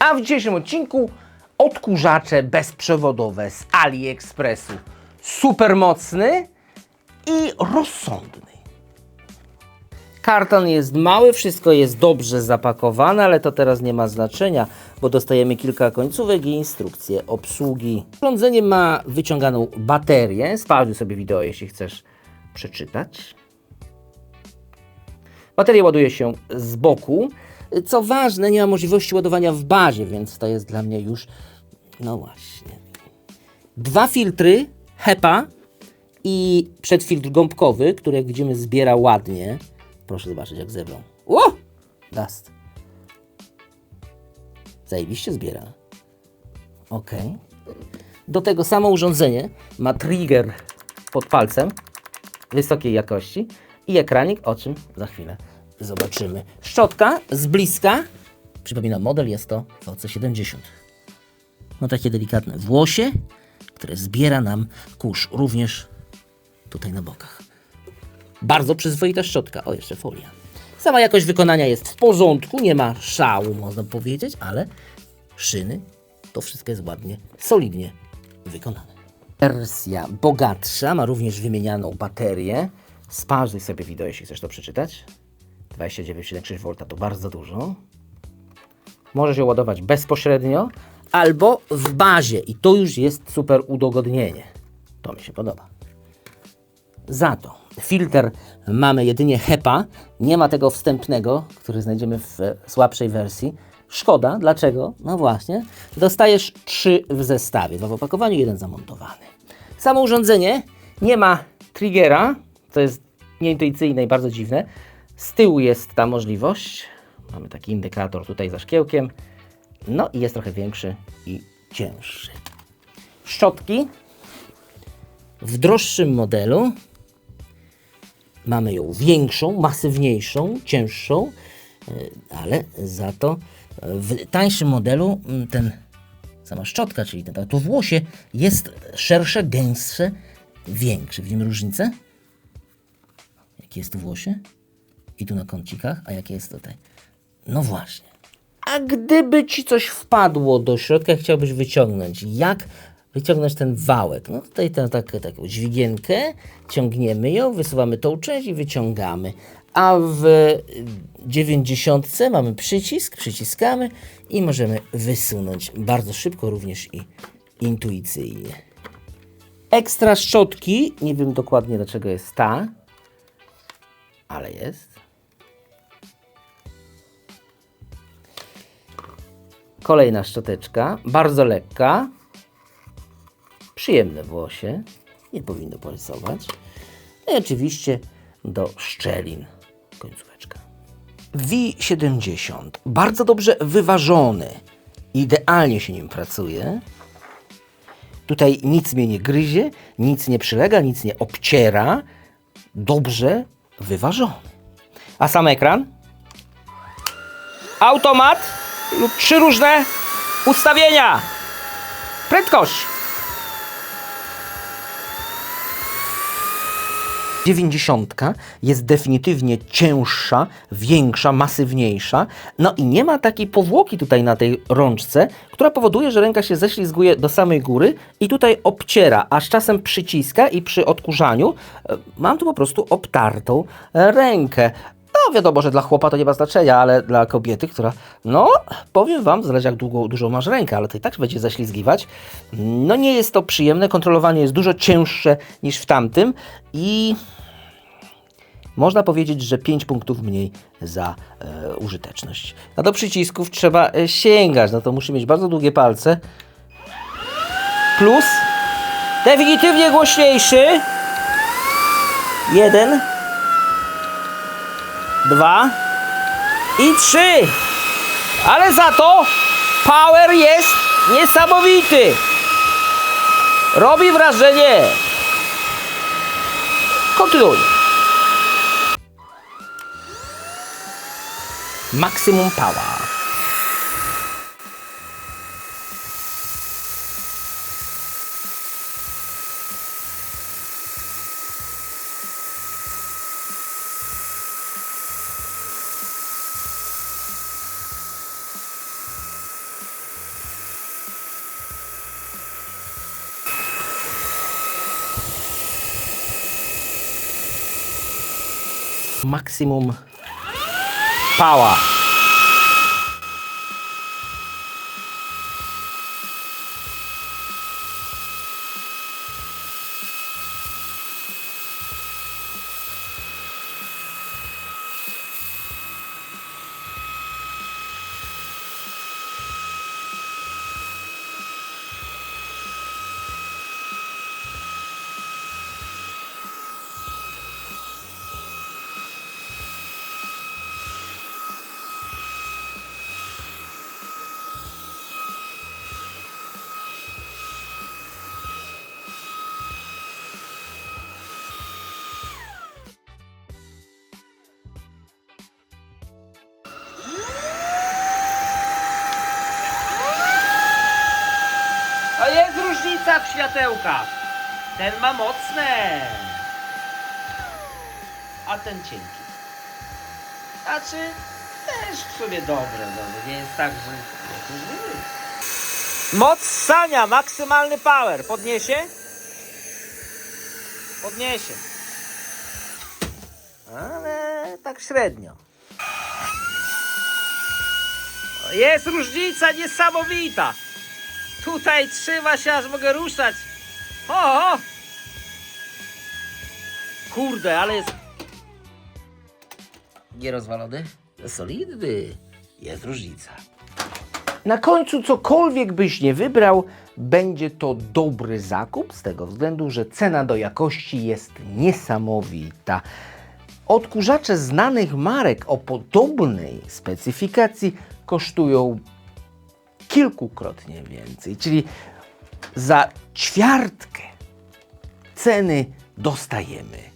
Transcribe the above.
A w dzisiejszym odcinku odkurzacze bezprzewodowe z AliExpressu. Super mocny i rozsądny. Karton jest mały, wszystko jest dobrze zapakowane, ale to teraz nie ma znaczenia, bo dostajemy kilka końcówek i instrukcje obsługi. Urządzenie ma wyciąganą baterię. Sprawdź sobie wideo, jeśli chcesz przeczytać. Bateria ładuje się z boku. Co ważne, nie ma możliwości ładowania w bazie, więc to jest dla mnie już. No właśnie. Dwa filtry HEPA i przedfiltr gąbkowy, który jak widzimy zbiera ładnie. Proszę zobaczyć, jak zebrał. O! Dust. Zajebiście zbiera. Ok. Do tego samo urządzenie ma trigger pod palcem wysokiej jakości i ekranik, o czym za chwilę zobaczymy. Szczotka z bliska. Przypominam, model jest to VC70. No takie delikatne włosie, które zbiera nam kurz również tutaj na bokach. Bardzo przyzwoita szczotka. O, jeszcze folia. Sama jakość wykonania jest w porządku, nie ma szału, można powiedzieć, ale szyny, to wszystko jest ładnie, solidnie wykonane. Wersja bogatsza ma również wymienianą baterię. Sparzyj sobie wideo, jeśli chcesz to przeczytać. 29,6 V to bardzo dużo. Możesz ją ładować bezpośrednio albo w bazie i to już jest super udogodnienie. To mi się podoba. Za to filtr mamy jedynie HEPA, nie ma tego wstępnego, który znajdziemy w słabszej wersji. Szkoda, dlaczego? No właśnie, dostajesz trzy w zestawie, dwa w opakowaniu, jeden zamontowany. Samo urządzenie nie ma triggera, co jest nieintuicyjne i bardzo dziwne. Z tyłu jest ta możliwość. Mamy taki indykator tutaj za szkiełkiem. No i jest trochę większy i cięższy. Szczotki w droższym modelu mamy ją większą, masywniejszą, cięższą, y, ale za to w tańszym modelu mm, ten sama szczotka, czyli ten, to włosie jest szersze, gęstsze, większe. Widzimy różnicę? Jakie jest tu włosie? I tu na kącikach, a jakie jest tutaj? No właśnie. A gdyby ci coś wpadło do środka, chciałbyś wyciągnąć, jak wyciągnąć ten wałek? No tutaj tę tak, taką dźwigienkę, ciągniemy ją, wysuwamy tą część i wyciągamy. A w 90 mamy przycisk, przyciskamy i możemy wysunąć bardzo szybko, również i intuicyjnie. Ekstra szczotki, nie wiem dokładnie dlaczego jest ta, ale jest. Kolejna szczoteczka, bardzo lekka, przyjemne włosie, nie powinno porysować. No i oczywiście do szczelin końcóweczka. V70, bardzo dobrze wyważony, idealnie się nim pracuje. Tutaj nic mnie nie gryzie, nic nie przylega, nic nie obciera. Dobrze wyważony. A sam ekran? Automat lub trzy różne ustawienia. Prędkość. 90 jest definitywnie cięższa, większa, masywniejsza. No i nie ma takiej powłoki tutaj na tej rączce, która powoduje, że ręka się ześlizguje do samej góry i tutaj obciera, a z czasem przyciska i przy odkurzaniu e, mam tu po prostu obtartą rękę. No wiadomo, że dla chłopa to nie ma znaczenia, ale dla kobiety, która, no powiem Wam, zależy jak długo, dużą masz rękę, ale to i tak będzie zaślizgiwać. No nie jest to przyjemne, kontrolowanie jest dużo cięższe niż w tamtym i można powiedzieć, że 5 punktów mniej za e, użyteczność. A do przycisków trzeba e, sięgać, no to musi mieć bardzo długie palce. Plus definitywnie głośniejszy. Jeden dwa i trzy. Ale za to power jest niesamowity. Robi wrażenie. Kontynuuj. Maksimum power. Maksimum power. Różnica w światełkach. Ten ma mocne. A ten cienki. Znaczy, też w sobie dobre, no, nie jest tak, że... Moc sania, maksymalny power. Podniesie? Podniesie. Ale tak średnio. Jest różnica niesamowita. Tutaj trzyma się, aż mogę ruszać. O, o! Kurde, ale jest... Nierozwalony? Solidny. Jest różnica. Na końcu, cokolwiek byś nie wybrał, będzie to dobry zakup z tego względu, że cena do jakości jest niesamowita. Odkurzacze znanych marek o podobnej specyfikacji kosztują kilkukrotnie więcej, czyli za ćwiartkę ceny dostajemy